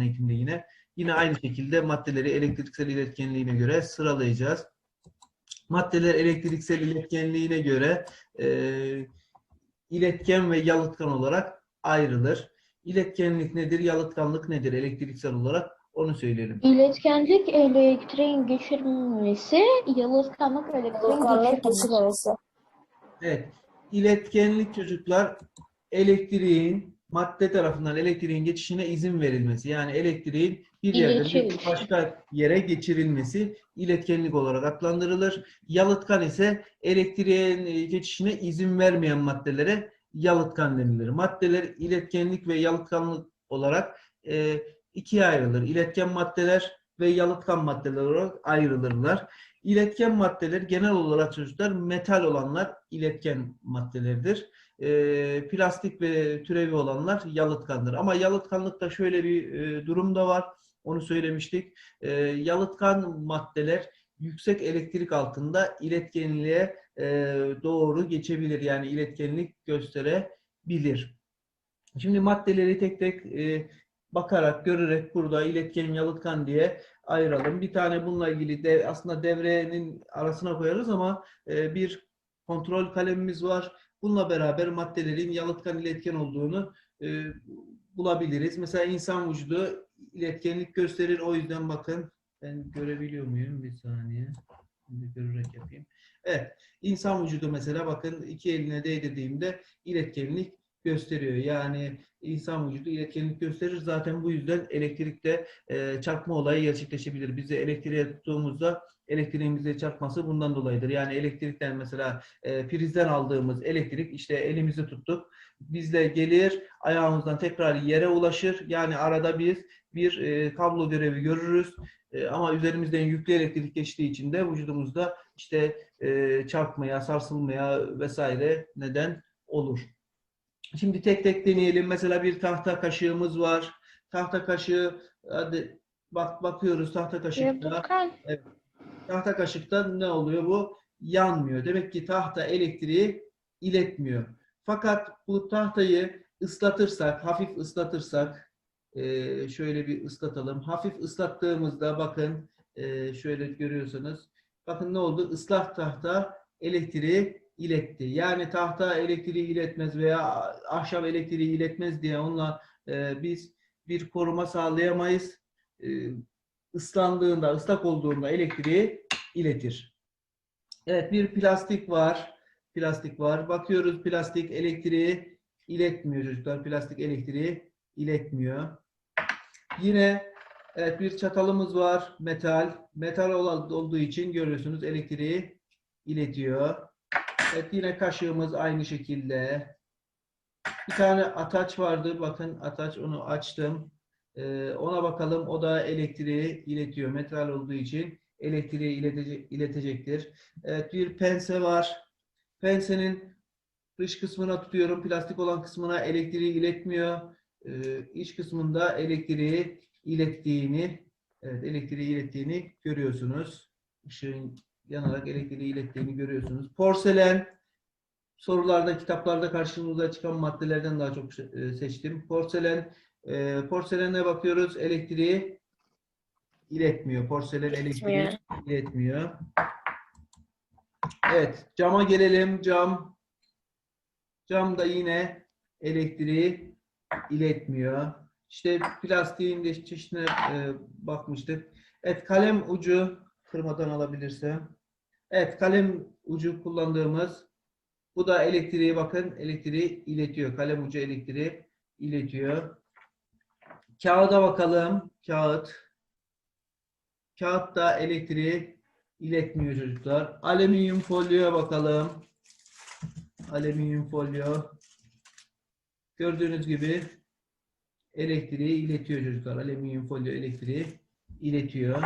eğitimde yine. Yine aynı şekilde maddeleri elektriksel iletkenliğine göre sıralayacağız. Maddeler elektriksel iletkenliğine göre e, iletken ve yalıtkan olarak ayrılır. İletkenlik nedir, yalıtkanlık nedir elektriksel olarak onu söyleyelim. İletkenlik elektriğin geçirmesi, yalıtkanlık elektriğin geçirmesi. Evet. İletkenlik çocuklar elektriğin madde tarafından elektriğin geçişine izin verilmesi. Yani elektriğin bir yerden bir başka yere geçirilmesi iletkenlik olarak adlandırılır. Yalıtkan ise elektriğin e, geçişine izin vermeyen maddelere yalıtkan denilir. Maddeler iletkenlik ve yalıtkanlık olarak e, ikiye ayrılır. İletken maddeler ve yalıtkan maddeler olarak ayrılırlar. İletken maddeler genel olarak çocuklar metal olanlar iletken maddelerdir. Ee, plastik ve türevi olanlar yalıtkandır. Ama yalıtkanlıkta şöyle bir e, durum da var. Onu söylemiştik. Ee, yalıtkan maddeler yüksek elektrik altında iletkenliğe e, doğru geçebilir. Yani iletkenlik gösterebilir. Şimdi maddeleri tek tek e, bakarak, görerek burada iletken, yalıtkan diye ayıralım. Bir tane bununla ilgili de aslında devrenin arasına koyarız ama e, bir kontrol kalemimiz var. Bununla beraber maddelerin yalıtkan iletken olduğunu e, bulabiliriz. Mesela insan vücudu iletkenlik gösterir. O yüzden bakın ben görebiliyor muyum? Bir saniye. Şimdi görerek yapayım. Evet. insan vücudu mesela bakın iki eline değdirdiğimde iletkenlik gösteriyor. Yani insan vücudu iletkenlik gösterir. Zaten bu yüzden elektrikte e, çarpma olayı gerçekleşebilir. Bizi elektriğe tuttuğumuzda elektriğin bize çarpması bundan dolayıdır. Yani elektrikten mesela e, prizden aldığımız elektrik işte elimizi tuttuk. Bizle gelir, ayağımızdan tekrar yere ulaşır. Yani arada biz bir e, kablo görevi görürüz. E, ama üzerimizden yüklü elektrik geçtiği için de vücudumuzda işte e, çarpmaya, sarsılmaya vesaire neden olur. Şimdi tek tek deneyelim. Mesela bir tahta kaşığımız var. Tahta kaşığı hadi bak bakıyoruz tahta kaşıkta. Yalıtkan. Tahta kaşıkta ne oluyor bu? Yanmıyor. Demek ki tahta elektriği iletmiyor. Fakat bu tahtayı ıslatırsak, hafif ıslatırsak eee, şöyle bir ıslatalım. Hafif ıslattığımızda bakın eee, şöyle görüyorsanız bakın ne oldu? Islak tahta elektriği iletti. Yani tahta elektriği iletmez veya ahşap elektriği iletmez diye onunla eee, biz bir koruma sağlayamayız. Islandığında, ıslak olduğunda elektriği iletir. Evet bir plastik var. Plastik var. Bakıyoruz plastik elektriği iletmiyor çocuklar. Plastik elektriği iletmiyor. Yine evet bir çatalımız var. Metal. Metal ol- olduğu için görüyorsunuz elektriği iletiyor. Evet yine kaşığımız aynı şekilde. Bir tane ataç vardı. Bakın ataç onu açtım. Ee, ona bakalım. O da elektriği iletiyor. Metal olduğu için elektriği iletece- iletecektir. Evet bir pense var. Pensenin dış kısmına tutuyorum. Plastik olan kısmına elektriği iletmiyor. Ee, iç kısmında elektriği ilettiğini evet elektriği ilettiğini görüyorsunuz. Işığın yanarak elektriği ilettiğini görüyorsunuz. Porselen sorularda, kitaplarda karşımıza çıkan maddelerden daha çok e, seçtim. Porselen e, porselene bakıyoruz. Elektriği iletmiyor. Porselen elektriği İletmiyor. iletmiyor. Evet, cama gelelim. Cam. Cam da yine elektriği iletmiyor. İşte plastiğin de çeşidine e, bakmıştık. Evet, kalem ucu kırmadan alabilirse. Evet, kalem ucu kullandığımız bu da elektriği bakın elektriği iletiyor. Kalem ucu elektriği iletiyor. Kağıda bakalım. Kağıt. Kağıt da elektriği iletmiyor çocuklar. Alüminyum folyoya bakalım. Alüminyum folyo. Gördüğünüz gibi elektriği iletiyor çocuklar. Alüminyum folyo elektriği iletiyor.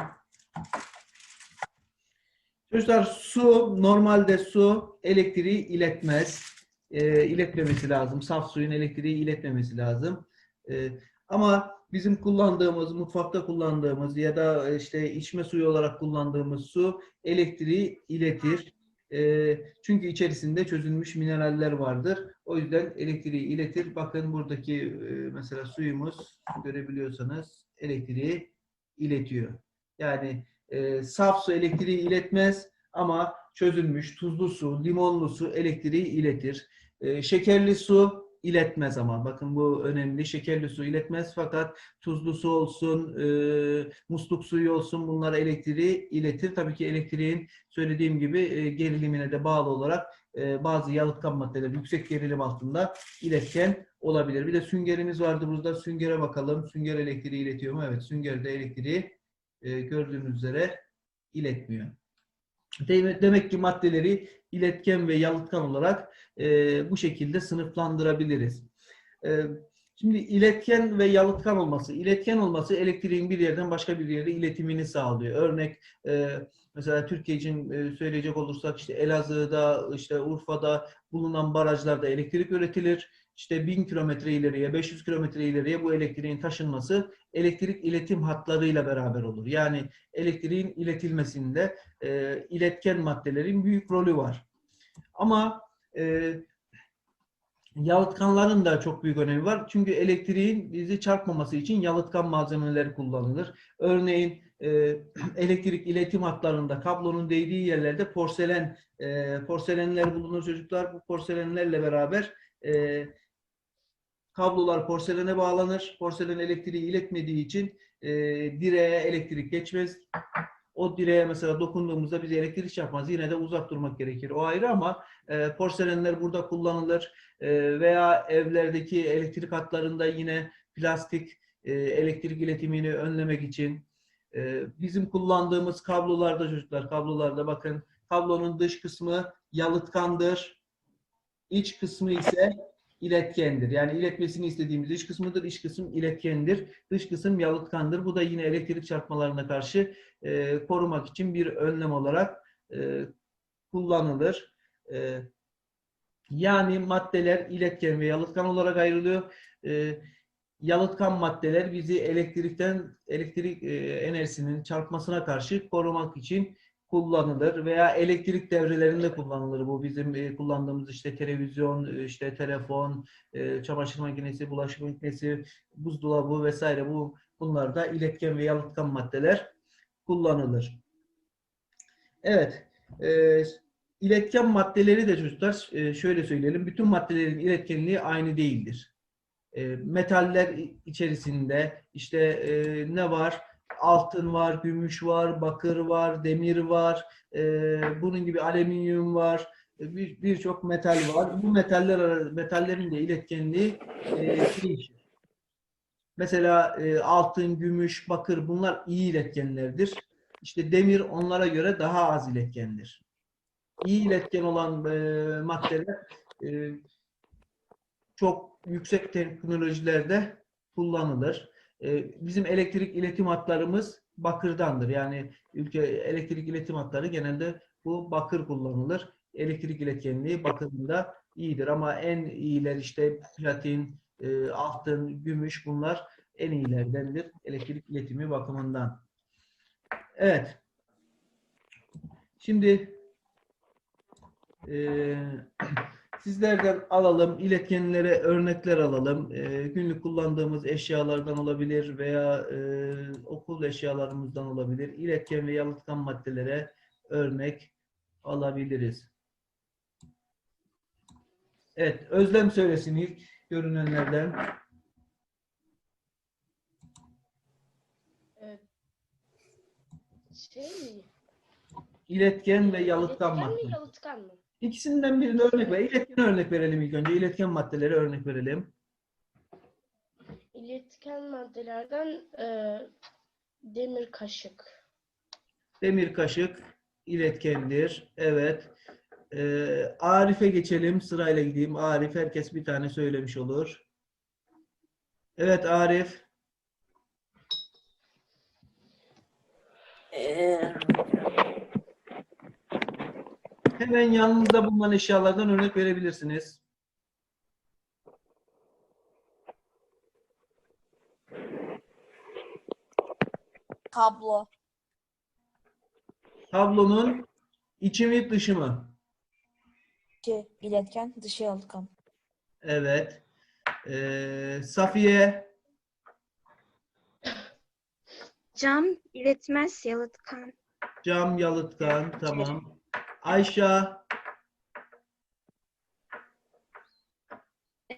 Çocuklar su normalde su elektriği iletmez. E, iletmemesi lazım. Saf suyun elektriği iletmemesi lazım. E, ama bizim kullandığımız, mutfakta kullandığımız ya da işte içme suyu olarak kullandığımız su elektriği iletir. E, çünkü içerisinde çözülmüş mineraller vardır. O yüzden elektriği iletir. Bakın buradaki e, mesela suyumuz görebiliyorsanız elektriği iletiyor. Yani e, saf su elektriği iletmez ama çözülmüş tuzlu su, limonlu su elektriği iletir. E, şekerli su iletmez ama bakın bu önemli. Şekerli su iletmez fakat tuzlu su olsun, e, musluk suyu olsun bunlar elektriği iletir. Tabii ki elektriğin söylediğim gibi e, gerilimine de bağlı olarak e, bazı yalıtkan maddeler yüksek gerilim altında iletken olabilir. Bir de süngerimiz vardı burada. Süngere bakalım. Sünger elektriği iletiyor mu? Evet, sünger de elektriği e, gördüğünüz üzere iletmiyor. Demek, ki maddeleri iletken ve yalıtkan olarak e, bu şekilde sınıflandırabiliriz. E, şimdi iletken ve yalıtkan olması, iletken olması elektriğin bir yerden başka bir yere iletimini sağlıyor. Örnek e, mesela Türkiye için e, söyleyecek olursak işte Elazığ'da, işte Urfa'da bulunan barajlarda elektrik üretilir. İşte 1000 kilometre ileriye, 500 kilometre ileriye bu elektriğin taşınması elektrik iletim hatlarıyla beraber olur. Yani elektriğin iletilmesinde e, iletken maddelerin büyük rolü var. Ama e, yalıtkanların da çok büyük önemi var. Çünkü elektriğin bizi çarpmaması için yalıtkan malzemeler kullanılır. Örneğin e, elektrik iletim hatlarında kablonun değdiği yerlerde porselen e, porselenler bulunur çocuklar. Bu porselenlerle beraber e, kablolar porselene bağlanır. Porselen elektriği iletmediği için e, direğe elektrik geçmez. O direğe mesela dokunduğumuzda bize elektrik çarpmaz. Yine de uzak durmak gerekir. O ayrı ama e, porselenler burada kullanılır. E, veya evlerdeki elektrik hatlarında yine plastik e, elektrik iletimini önlemek için e, bizim kullandığımız kablolarda çocuklar kablolarda bakın kablonun dış kısmı yalıtkandır. İç kısmı ise iletkendir. Yani iletmesini istediğimiz iç kısmıdır. İç kısım iletkendir. Dış kısım yalıtkandır. Bu da yine elektrik çarpmalarına karşı e, korumak için bir önlem olarak e, kullanılır. E, yani maddeler iletken ve yalıtkan olarak ayrılıyor. E, yalıtkan maddeler bizi elektrikten elektrik e, enerjisinin çarpmasına karşı korumak için kullanılır veya elektrik devrelerinde kullanılır bu bizim e, kullandığımız işte televizyon, e, işte telefon, e, çamaşır makinesi, bulaşık makinesi, buzdolabı vesaire bu bunlarda iletken ve yalıtkan maddeler kullanılır. Evet. E, iletken maddeleri de çocuklar e, şöyle söyleyelim. Bütün maddelerin iletkenliği aynı değildir. E, metaller içerisinde işte e, ne var? Altın var, gümüş var, bakır var, demir var, e, bunun gibi alüminyum var, e, bir- birçok metal var. Bu metaller metallerin de iletkenliği değişir. Mesela e, altın, gümüş, bakır bunlar iyi iletkenlerdir. İşte demir onlara göre daha az iletkendir. İyi iletken olan e, maddeler e, çok yüksek teknolojilerde kullanılır. E, bizim elektrik iletim hatlarımız bakırdandır. Yani ülke elektrik iletim hatları genelde bu bakır kullanılır. Elektrik iletkenliği bakırında iyidir ama en iyiler işte platin, e, altın, gümüş bunlar en iyilerdendir elektrik iletimi bakımından. Evet. Şimdi eee sizlerden alalım, iletkenlere örnekler alalım. Eee, günlük kullandığımız eşyalardan olabilir veya eee, okul eşyalarımızdan olabilir. İletken ve yalıtkan maddelere örnek alabiliriz. Evet, Özlem söylesin ilk görünenlerden. Şey mi? İletken ve yalıtkan İletken mi, madde. yalıtkan mı? İkisinden birine örnek ver. İletken örnek verelim ilk önce. İletken maddelere örnek verelim. İletken maddelerden e, demir kaşık. Demir kaşık iletkendir. Evet. Ee, Arif'e geçelim. Sırayla gideyim. Arif herkes bir tane söylemiş olur. Evet Arif. Hemen yanınızda bulunan eşyalardan örnek verebilirsiniz. Kablo. Tablonun içi mi dışı mı? İçi iletken, dışı yalıtkan. Evet. Ee, Safiye. Cam iletmez yalıtkan. Cam, yalıtkan. Tamam. Ayşe.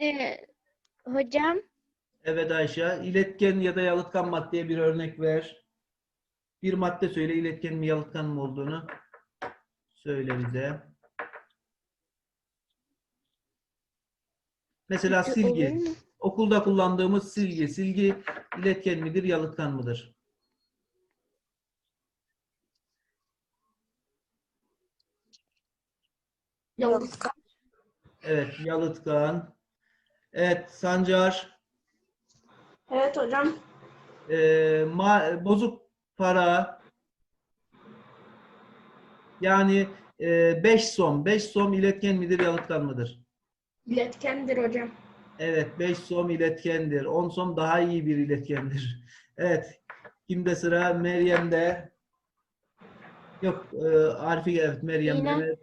Ee, hocam Evet Ayşe. İletken ya da yalıtkan maddeye bir örnek ver. Bir madde söyle iletken mi yalıtkan mı olduğunu söyle bize. Mesela silgi. Okulda kullandığımız silgi. Silgi iletken midir, yalıtkan mıdır? Yalıtkan. Evet, yalıtkan. Evet, Sancar. Evet hocam. Ee, ma- bozuk para. Yani 5 som. 5 som iletken midir, yalıtkan mıdır? İletkendir hocam. Evet, 5 som iletkendir. 10 som daha iyi bir iletkendir. Evet. Kimde sıra? Meryem'de. Yok, e, Arifi evet Meryem'de. Yine.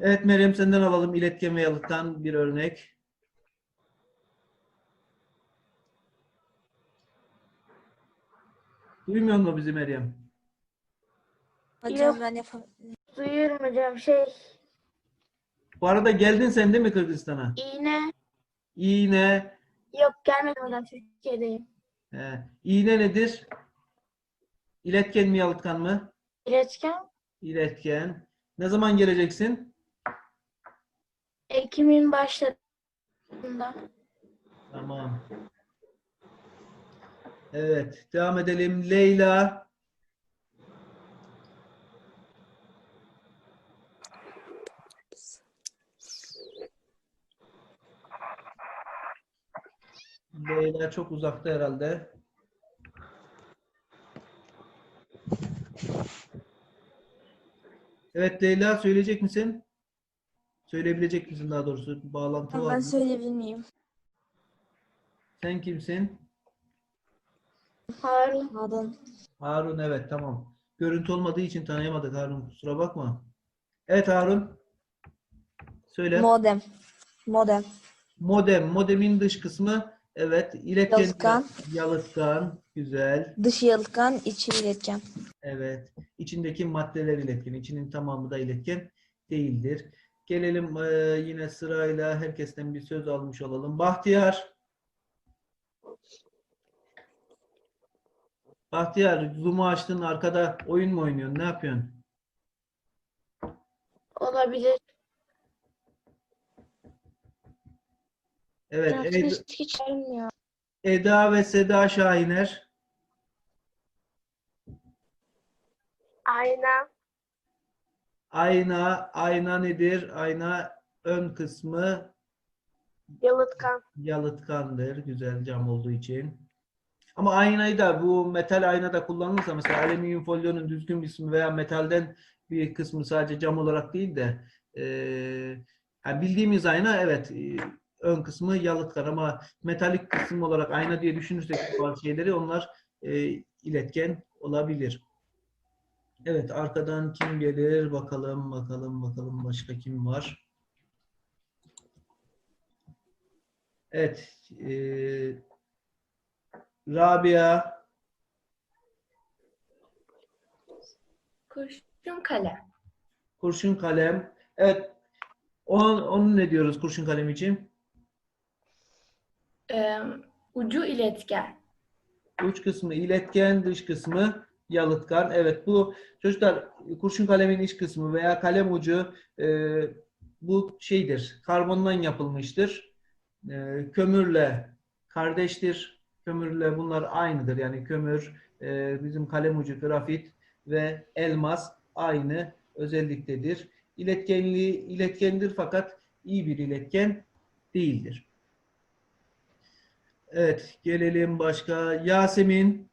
Evet. Meryem senden alalım iletken ve yalıtkan bir örnek. Duymuyor mu bizi Meryem? Hocam ben yapam duyuyorum hocam şey Bu arada geldin sen değil mi Kırgızistan'a? iğne İğne. yok gelmedim hocam Türkiye'deyim. He. İğne nedir? İletken mi yalıtkan mı? İletken İletken. Ne zaman geleceksin? Ekim'in başlarında. Tamam. Evet. Devam edelim. Leyla. Leyla çok uzakta herhalde. Evet Leyla söyleyecek misin? Söyleyebilecek misin daha doğrusu? Bağlantı var ben mı? söyleyebilir miyim? Sen kimsin? Harun Pardon. Harun evet tamam. Görüntü olmadığı için tanıyamadık Harun. Kusura bakma. Evet Harun. Söyle. Modem. Modem. Modem. Modemin dış kısmı evet. İletken. Yalıtkan. Yalıtkan. Güzel. Dışı yalıtkan, içi iletken. Evet. İçindeki maddeler iletken. İçinin tamamı da iletken değildir. Gelelim yine sırayla herkesten bir söz almış olalım. Bahtiyar. Bahtiyar, Zoom'u açtın arkada oyun mu oynuyorsun? Ne yapıyorsun? olabilir. Evet, Hocam Ed- ses hiç gelmiyor. Eda ve Seda Şahiner. Ayna Ayna, ayna nedir? Ayna ön kısmı yalıtkan. yalıtkandır. Güzel cam olduğu için. Ama aynayı da bu metal ayna da kullanılırsa mesela alüminyum folyonun düzgün bir kısmı veya metalden bir kısmı sadece cam olarak değil de eee, yani bildiğimiz ayna evet eee, ön kısmı yalıtkan ama metalik kısım olarak ayna diye düşünürsek bazı şeyleri onlar eee, iletken olabilir. Evet arkadan kim gelir bakalım bakalım bakalım başka kim var? Evet eee Rabia Kurşun kalem. kurşun kalem. Evet. Onun, onun ne diyoruz kurşun kalem için? Ee, ucu iletken. Uç kısmı iletken, dış kısmı yalıtkan. Evet bu çocuklar kurşun kalemin iç kısmı veya kalem ucu e, bu şeydir. Karbondan yapılmıştır. E, kömürle kardeştir. Kömürle bunlar aynıdır. Yani kömür, e, bizim kalem ucu, grafit ve elmas aynı özelliktedir. İletkenliği iletkendir fakat iyi bir iletken değildir. Evet, gelelim başka. Yasemin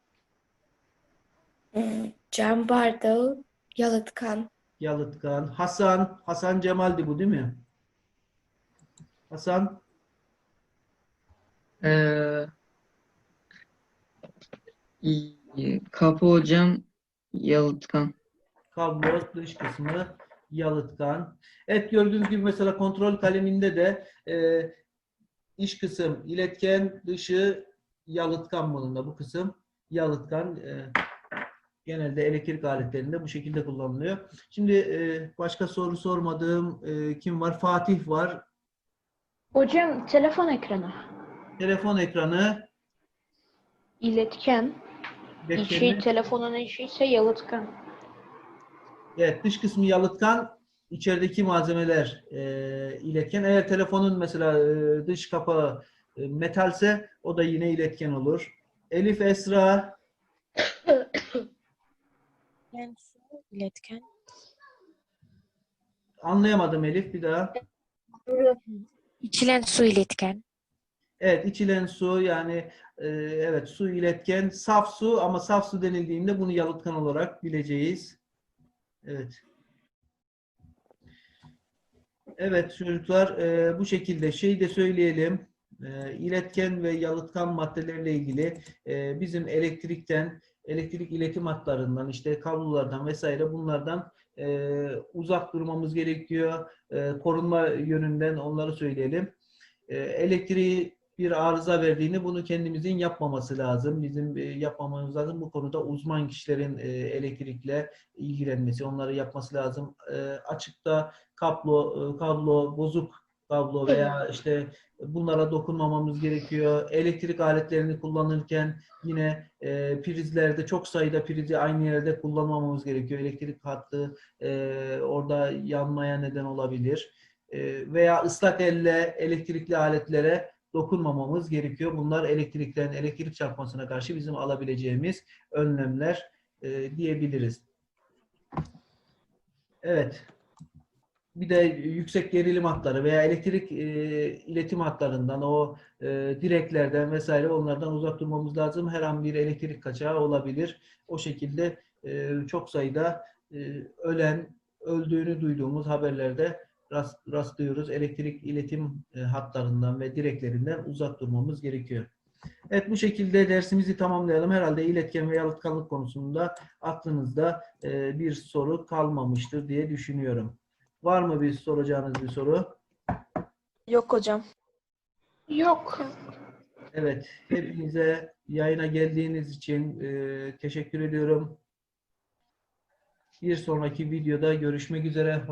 Cam bardağı, yalıtkan, Yalıtkan. Hasan, Hasan Cemal'di bu değil mi? Hasan, Ee, kapı hocam yalıtkan. kablo dış kısmı yalıtkan. Evet gördüğünüz gibi mesela kontrol kaleminde de e, iç kısım iletken, dışı yalıtkan modunda bu kısım yalıtkan e, genelde elektrik aletlerinde bu şekilde kullanılıyor. Şimdi e, başka soru sormadığım e, kim var? Fatih var. Hocam telefon ekranı. Telefon ekranı İletken. İçi, iletkenli- telefonun içi ise yalıtkan. Evet, dış kısmı yalıtkan, içerideki malzemeler e, iletken. Eğer telefonun mesela e, dış kapağı e, metalse o da yine iletken olur. Elif Esra, İçilen su iletken. anlayamadım Elif bir daha. İçilen su iletken. Evet, içilen su yani e, evet su iletken, saf su ama saf su denildiğinde bunu yalıtkan olarak bileceğiz. Evet. Evet çocuklar e, bu şekilde şey de söyleyelim. E, iletken ve yalıtkan maddelerle ilgili e, bizim elektrikten, elektrik iletim hatlarından, işte kablolardan vesaire bunlardan e, uzak durmamız gerekiyor. E, korunma yönünden onları söyleyelim. E, elektriği bir arıza verdiğini bunu kendimizin yapmaması lazım. Bizim e, yapmamamız lazım. Bu konuda uzman kişilerin e, elektrikle ilgilenmesi, onları yapması lazım. E, açıkta kablo, kablo bozuk kablo veya işte bunlara dokunmamamız gerekiyor. Elektrik aletlerini kullanırken yine e, prizlerde çok sayıda prizi aynı yerde kullanmamamız gerekiyor. Elektrik hattı e, orada yanmaya neden olabilir. E, veya ıslak elle elektrikli aletlere dokunmamamız gerekiyor. Bunlar elektrikten, elektrik çarpmasına karşı bizim alabileceğimiz önlemler e, diyebiliriz. Evet. Bir de yüksek gerilim hatları veya elektrik e, iletim hatlarından, o e, direklerden vesaire onlardan uzak durmamız lazım. Her an bir elektrik kaçağı olabilir. O şekilde e, çok sayıda e, ölen, öldüğünü duyduğumuz haberlerde rast, rastlıyoruz. Elektrik iletim e, hatlarından ve direklerinden uzak durmamız gerekiyor. Evet bu şekilde dersimizi tamamlayalım. Herhalde iletken ve yalıtkanlık konusunda aklınızda e, bir soru kalmamıştır diye düşünüyorum. Var mı bir soracağınız bir soru? Yok hocam. Yok. Evet, hepinize yayına geldiğiniz için e, teşekkür ediyorum. Bir sonraki videoda görüşmek üzere.